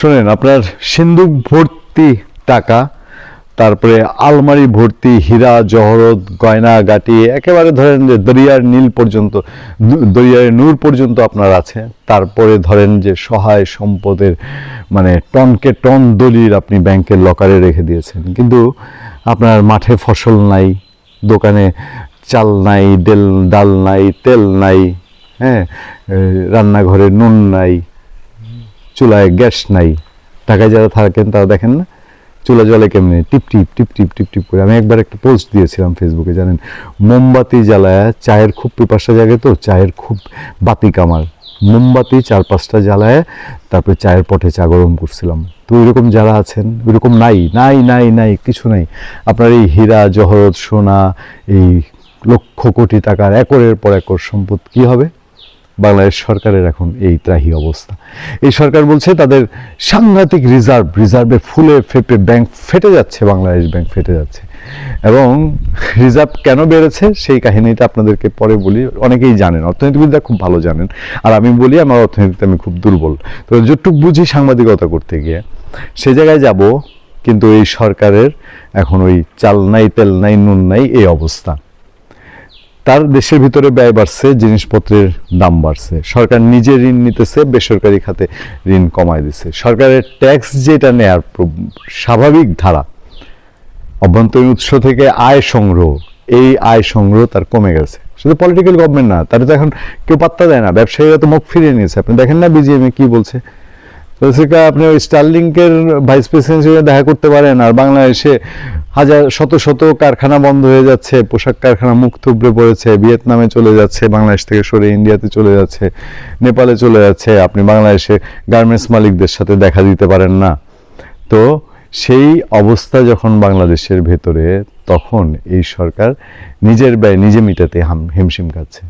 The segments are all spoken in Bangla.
শোনেন, আপনার সিন্ধুক ভর্তি টাকা, তারপরে আলমারি ভর্তি, হীরা, জহরত, গয়না, গাটি, একেবারে ধরেন যে দরিয়ার নীল পর্যন্ত দরিয়ার নূর পর্যন্ত আপনার আছে। তারপরে ধরেন যে সহায় সম্পদের মানে টনকে টন দলিল আপনি ব্যাংকের লকারে রেখে দিয়েছেন। কিন্তু আপনার মাঠে ফসল নাই, দোকানে চাল নাই ডেল ডাল নাই, তেল নাই হ্যাঁ রান্নাঘরে নুন নাই চুলায় গ্যাস নাই, ঢাকায় যারা থাকেন তারা দেখেন না, চুলা জলে কেমনি? টিপ টিপ টিপ টিপ টিপ টিপ করে। আমি একবার একটা পোস্ট দিয়েছিলাম ফেসবুকে জানেন? মোমবাতি জ্বালায় চায়ের খুব পিপাসা জাগে তো, চায়ের খুব বাতি কামার। মোমবাতি চার পাঁচটা জ্বালায় তারপরে চায়ের পটে চা গরম করছিলাম। তো ওইরকম যারা আছেন, ওইরকম নাই নাই নাই নাই, কিছু নাই। আপনার এই হীরা, জহরত, সোনা, এই লক্ষ কোটি টাকার একরের পর একর সম্পদ কি হবে? বাংলাদেশ সরকারের এখন এই ত্রাহি অবস্থা। এই সরকার বলছে তাদের সাংঘাতিক রিজার্ভ, রিজার্ভে ফুলে ফেপে ব্যাংক ফেটে যাচ্ছে, বাংলাদেশ ব্যাংক ফেটে যাচ্ছে। এবং রিজার্ভ কেন বেড়েছে সেই কাহিনীটা আপনাদেরকে পরে বলি। অনেকেই জানেন, অর্থনীতিবিদরা খুব ভালো জানেন। আর আমি বলি, আমার অর্থনীতিতে আমি খুব দুর্বল। তো যতটুক বুঝি সাংবাদিকতা করতে গিয়ে, সে জায়গায় যাব, কিন্তু এই সরকারের এখন ওই চাল নাই, তেল নাই, নুন নাই, এই অবস্থা। তার দেশের ভিতরে ব্যয় বাড়ছে, জিনিসপত্রের দাম বাড়ছে। সরকার নিজে ঋণ নিতেছে, বেসরকারি খাতে ঋণ কমায় দিছে। সরকারের ট্যাক্স যেটা নেয়ার স্বাভাবিক ধারা, অভ্যন্তরীণ উৎস থেকে আয় সংগ্রহ, এই আয় সংগ্রহ তার কমে গেছে। শুধু পলিটিক্যাল গভর্নমেন্ট না, তার তো এখন কেউ পাত্তা দেয় না। ব্যবসায়ীরা তো মুখ ফিরিয়ে নিয়েছে। আপনি দেখেন না বিজিএমএ কি বলছে? আপনি ওই স্টারলিংকের ভাইস প্রেসিডেন্ট দেখা করতে পারেন, আর বাংলাদেশে হাজার শত শত কারখানা বন্ধ হয়ে যাচ্ছে, পোশাক কারখানা মুখ থুবড়ে পড়েছে, ভিয়েতনামে চলে যাচ্ছে, বাংলাদেশ থেকে সরে ইন্ডিয়াতে চলে যাচ্ছে, নেপালে চলে যাচ্ছে। আপনি বাংলাদেশে গার্মেন্টস মালিকদের সাথে দেখা দিতে পারেন না। তো সেই অবস্থা যখন বাংলাদেশের ভেতরে, তখন এই সরকার নিজের ব্যয় নিজে মিটাতে হাম, হিমশিম খাচ্ছে।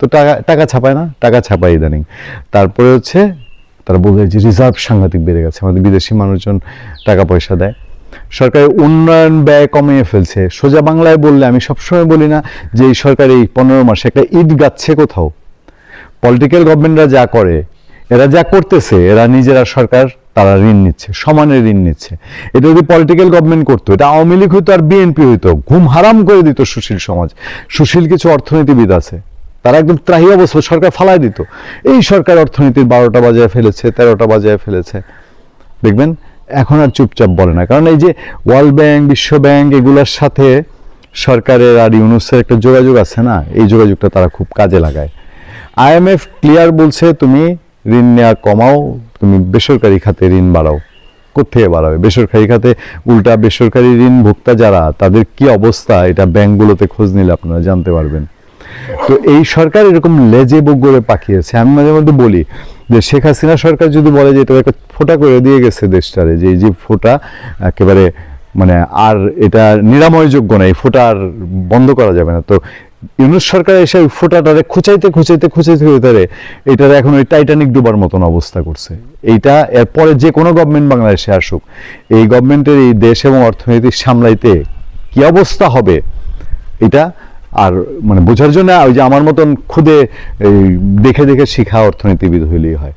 তো টাকা টাকা ছাপায় না, টাকা ছাপায় ইদানিং। তারপরে হচ্ছে, তারা বলবে যে রিজার্ভ সাংঘাতিক বেড়ে গেছে। আমাদের বিদেশি মানুষজন টাকা পয়সা দেয়। সরকারের উন্নয়ন ব্যয় কমিয়ে ফেলছে। সোজা বাংলায় বললে আমি সবসময় বলি না যে এই সরকার এই পনেরো মাসে একটা ইট গাচ্ছে কোথাও। পলিটিক্যাল গভর্নমেন্টরা যা করে, এরা যা করতেছে, এরা নিজেরা সরকার, তারা ঋণ নিচ্ছে, সমানে ঋণ নিচ্ছে। এটা যদি পলিটিক্যাল গভর্নমেন্ট করতো, এটা আওয়ামী লীগ হইতো আর বিএনপি হইতো, ঘুম হারাম করে দিত সুশীল সমাজ। সুশীল কিছু অর্থনীতিবিদ আছে, তারা একদম ত্রাহি অবস্থা, সরকার ফালাই দিত। এই সরকার অর্থনীতির বারোটা বাজায় ফেলেছে, তেরোটা বাজায় ফেলেছে। দেখবেন এখন আর চুপচাপ বলে না। কারণ এই যে ওয়ার্ল্ড ব্যাংক বিশ্ব ব্যাংক এগুলোর সাথে সরকারের আর ইউনুসের একটা যোগাযোগ আছে না, এই যোগাযোগটা তারা খুব কাজে লাগায়। আইএমএফ ক্লিয়ার বলছে, তুমি ঋণ নেওয়া কমাও, তুমি বেসরকারি খাতে ঋণ বাড়াও। কোথেকে বাড়াবে? বেসরকারি খাতে উল্টা বেসরকারি ঋণ ভোক্তা যারা, তাদের কি অবস্থা? এটা ব্যাংকগুলোতে খোঁজ নিলে আপনারা জানতে পারবেন। তো এই সরকার এরকম লেজে বগরে পাকিয়েছে। আমি মাঝে মধ্যে বলি যে শেখ হাসিনা সরকার যদি বলে যে এটা একটা ফোটা করে দিয়ে গেছে দেশটারে, যে যে ফোটা একেবারে মানে আর এটা নিরাময়যোগ্য না, এই ফোটা আর বন্ধ করা যাবে না। তো ইউনুস সরকার এসে ওই ফোটাটারে খুঁচাইতে খুঁচাইতে খুঁচাইতে খুঁচাইতে এটার এখন ওই টাইটানিক ডুবার মতন অবস্থা করছে। এইটা এরপরে যে কোনো গভর্নমেন্ট বাংলাদেশে আসুক, এই গভর্নমেন্টের এই দেশ এবং অর্থনীতি সামলাইতে কি অবস্থা হবে, এটা আর মানে বোঝার জন্য ওই যে আমার মতন খুদে দেখে দেখে শিখা অর্থনীতিবিদ হইলেই হয়।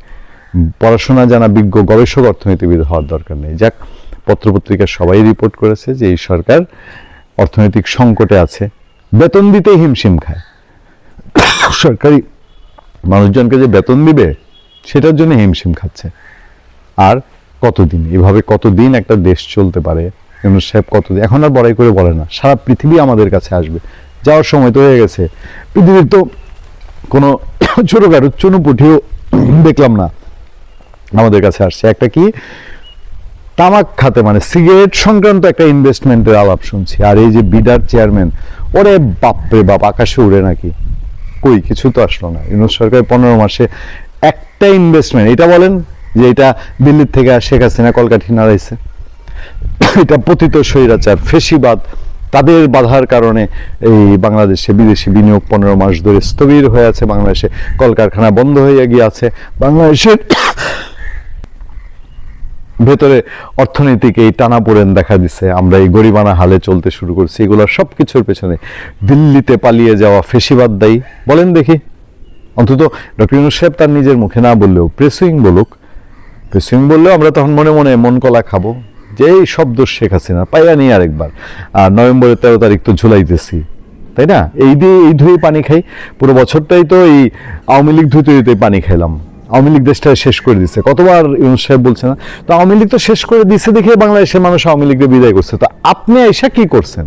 পড়াশোনা জানা বিজ্ঞ গবেষক অর্থনীতিবিদ হওয়ার দরকার নেই। যাক, পত্রপত্রিকা সবাই রিপোর্ট করেছে যে এই সরকার অর্থনৈতিক সংকটে আছে। বেতন দিতেই হিমশিম খায়। সরকারি মানুষজনকে যে বেতন দিবে, সেটার জন্য হিমশিম খাচ্ছে। আর কতদিন? এভাবে কতদিন একটা দেশ চলতে পারে? ইউনুস সাহেব কতদিন? এখন আর বড়াই করে বলে না। সারা পৃথিবী আমাদের কাছে আসবে। যাওয়ার সময় তো হয়ে গেছে। পৃথিবীর তো কোনো ছোটখাটো চুনোপুটিও দেখলাম না। আমাদের কাছে আসছে একটা কি? তামাক খাতে মানে সিগারেট সংক্রান্ত একটা ইনভেস্টমেন্টের আলাপ শুনছি। আর এই যে বিডার চেয়ারম্যান, ওরে বাপরে বাপ, আকাশে উড়ে নাকি? কই, কিছু তো আসলো না। ইউনুস সরকার পনেরো মাসে একটা ইনভেস্টমেন্ট এটা বলেন যে এটা দিল্লির থেকে শেখ হাসিনা কলকাঠি নাড়াইছে। এটা পতিত স্বৈরাচার, ফেসিবাদ তাদের বাধার কারণে এই বাংলাদেশে বিদেশি বিনিয়োগ পনেরো মাস ধরে স্থবির হয়ে আছে। বাংলাদেশে কলকারখানা বন্ধ হয়ে গিয়ে আছে। বাংলাদেশের ভেতরে অর্থনৈতিক এই টানা টানাপোড়েন দেখা দিছে। আমরা এই গরিবানা হালে চলতে শুরু করছি। এগুলো সব কিছুর পেছনে দিল্লিতে পালিয়ে যাওয়া ফেসিবাদ দায়ী। বলেন দেখি। অন্তত ডক্টর ইউনুস সাহেব তার নিজের মুখে না বললেও প্রেসুইং বলুক। পেসিং বললেও আমরা তখন মনে মনে মন কলা খাব। যে এই শব্দ শেখ হাসিনা পাইয়া নিয়ে আরেকবার। আর নভেম্বরের তেরো তারিখ তো ঝুলাইতেছি, তাই না? এই দিয়ে এই ধুয়ে পানি খাই। পুরো বছরটাই তো এই আওয়ামী লীগ ধুতে ধুতে পানি খাইলাম। আওয়ামী লীগ দেশটা শেষ করে দিচ্ছে কতবার ইউনুস সাহেব বলছে না? তো আওয়ামী লীগ তো শেষ করে দিচ্ছে দেখে বাংলাদেশের মানুষ আওয়ামী লীগকে বিদায় করছে। তো আপনি আইসা কি করছেন?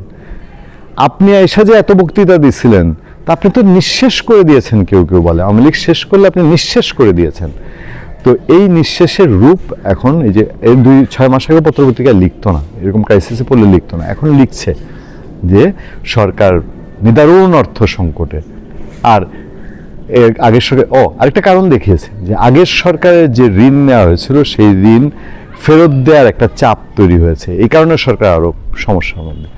আপনি আইসা যে এত বক্তৃতা দিছিলেন, তা আপনি তো নিঃশেষ করে দিয়েছেন, কেউ কেউ বলে। আওয়ামী লীগ শেষ করলে আপনি নিঃশেষ করে দিয়েছেন। তো এই নিঃশ্বাসের রূপ এখন এই যে এর দুই, ছয় মাস আগে পত্রপত্রিকায় লিখতো না, এরকম ক্রাইসিসে পড়লে লিখতো না, এখন লিখছে যে সরকার নিদারুণ অর্থ সংকটে। আর এর আগের সরকার, ও, আরেকটা কারণ দেখিয়েছে যে আগের সরকারের যে ঋণ নেওয়া হয়েছিল, সেই ঋণ ফেরত দেওয়ার একটা চাপ তৈরি হয়েছে। এই কারণে সরকার আরও সমস্যার মধ্যে।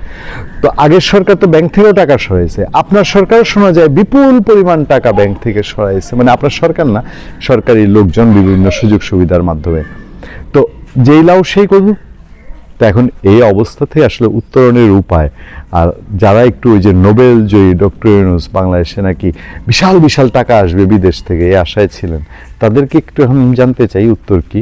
তো আগের সরকার তো ব্যাংক থেকেও টাকা সরাইছে। আপনার সরকার শোনা যায় বিপুল পরিমাণ টাকা ব্যাংক থেকে সরাইছে। মানে আপনার সরকার না, সরকারি লোকজন বিভিন্ন সুযোগ সুবিধার মাধ্যমে। তো যেই লাউ সেই করব তো এখন এই অবস্থা থেকে আসলে উত্তরণের উপায়। আর যারা একটু ওই যে নোবেল জয়ী ডক্টর ইউনুস বাংলাদেশে নাকি বিশাল বিশাল টাকা আসবে বিদেশ থেকে, এই আশায় ছিলেন, তাদেরকে একটু এখন জানতে চাই উত্তর কি?